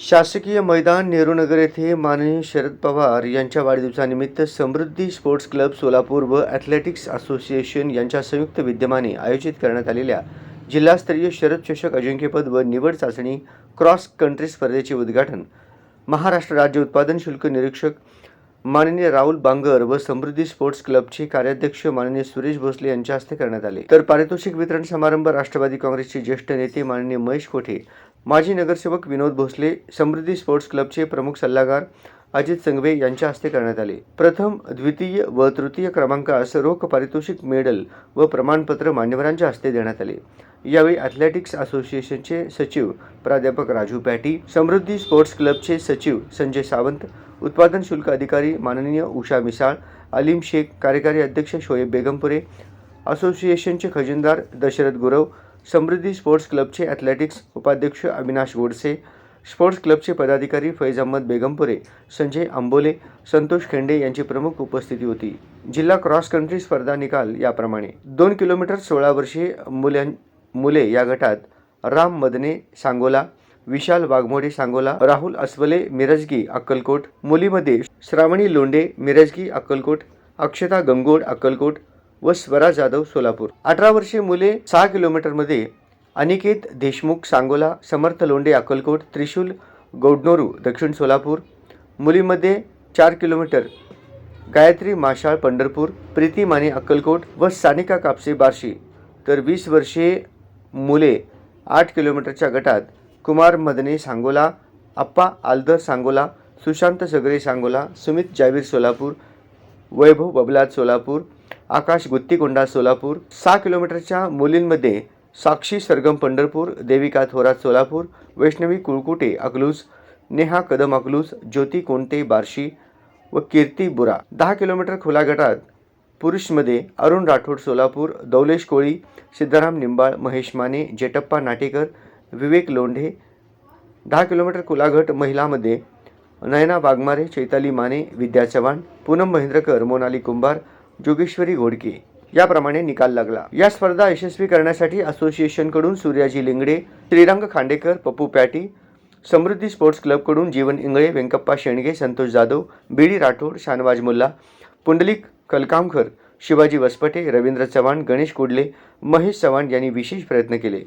शासकीय मैदान नेहरूनगर येथे माननीय शरद पवार यांच्या वाढदिवसानिमित्त समृद्धी स्पोर्ट्स क्लब सोलापूर व ॲथलेटिक्स असोसिएशन यांच्या संयुक्त विद्यमाने आयोजित करण्यात आलेल्या जिल्हास्तरीय शरद चषक अजिंक्यपद व निवड चाचणी क्रॉस कंट्री स्पर्धेचे उद्घाटन. महाराष्ट्र राज्य उत्पादन शुल्क निरीक्षक माननीय राहुल बांगर व समृद्धी स्पोर्ट्स क्लबचे कार्याध्यक्ष माननीय सुरेश भोसले यांच्या हस्ते करण्यात आले. तर पारितोषिक वितरण समारंभ राष्ट्रवादी काँग्रेसचे ज्येष्ठ नेते माननीय महेश कोठे माजी नगरसेवक विनोद भोसले समृद्धी स्पोर्ट्स क्लबचे प्रमुख सल्लागार अजित संघवे यांच्या हस्ते करण्यात आले. प्रथम द्वितीय व तृतीय क्रमांकास रोख पारितोषिक मेडल व प्रमाणपत्र मान्यवरांच्या हस्ते देण्यात आले. यावेळी ॲथलेटिक्स असोसिएशनचे सचिव प्राध्यापक राजू पॅटी समृद्धी स्पोर्ट्स क्लबचे सचिव संजय सावंत उत्पादन शुल्क अधिकारी माननीय उषा मिसाळ अलीम शेख कार्यकारी अध्यक्ष शोएब बेगमपुरे असोसिएशनचे खजिनदार दशरथ गुरव समृद्धी स्पोर्ट्स क्लबचे ॲथलेटिक्स उपाध्यक्ष अविनाश गोडसे स्पोर्ट्स क्लबचे पदाधिकारी फैज अहमद बेगमपुरे संजय आंबोले संतोष खेंडे यांची प्रमुख उपस्थिती होती. जिल्हा क्रॉस कंट्री स्पर्धा निकाल याप्रमाणे. दोन किलोमीटर सोळा वर्षीय मुल्यां मुले या गटात राम मदने सांगोला विशाल वाघमोडे सांगोला राहुल अस्वले मिरजगी अक्कलकोट मुलीमध्ये श्रावणी लोंडे मिरजगी अक्कलकोट अक्षता गंगोड अक्कलकोट व स्वरा जाधव सोलापूर. अठरा वर्षीय मुले सहा किलोमीटरमध्ये अनिकेत देशमुख सांगोला समर्थ लोंडे अक्कलकोट त्रिशूल गौडनोरू दक्षिण सोलापूर मुलीमध्ये चार किलोमीटर गायत्री माशाळ पंढरपूर प्रीती माने अक्कलकोट व सानिका कापसे बार्शी. तर वीस वर्षीय मुले आठ किलोमीटरच्या गटात कुमार मदने सांगोला अप्पा आलदर सांगोला सुशांत सगरे सांगोला सुमित जावीर सोलापूर वैभव बबलाद सोलापूर आकाश गुत्तीकोंडा सोलापूर सहा किलोमीटरच्या मुलींमध्ये साक्षी सरगम पंढरपूर देविका थोरात सोलापूर वैष्णवी कुळकुटे अकलूज नेहा कदम अकलूज ज्योती कोणते बार्शी व कीर्ती बुरा. दहा किलोमीटर खुला गटात पुरुषमध्ये अरुण राठोड सोलापूर दौलेश कोळी सिद्धाराम निंबाळ महेश माने जेटप्पा नाटेकर विवेक लोंढे. दहा किलोमीटर कुलाघट महिलामध्ये नयना वाघमारे चैताली माने विद्या चव्हाण पूनम महेंद्रकर मोनाली कुंभार जोगेश्वरी घोडके. याप्रमाणे निकाल लागला. या स्पर्धा यशस्वी करण्यासाठी असोसिएशनकडून सूर्याजी लिंगडे श्रीरंग खांडेकर पप्पू पॅटी समृद्धी स्पोर्ट्स क्लबकडून जीवन इंगळे व्यंकप्पा शेंडगे संतोष जाधव बीडी राठोड शानवाज मुल्ला पुंडलिक कलकामकर शिवाजी वसपटे रवींद्र चव्हाण गणेश कुडले महेश चव्हाण यांनी विशेष प्रयत्न केले.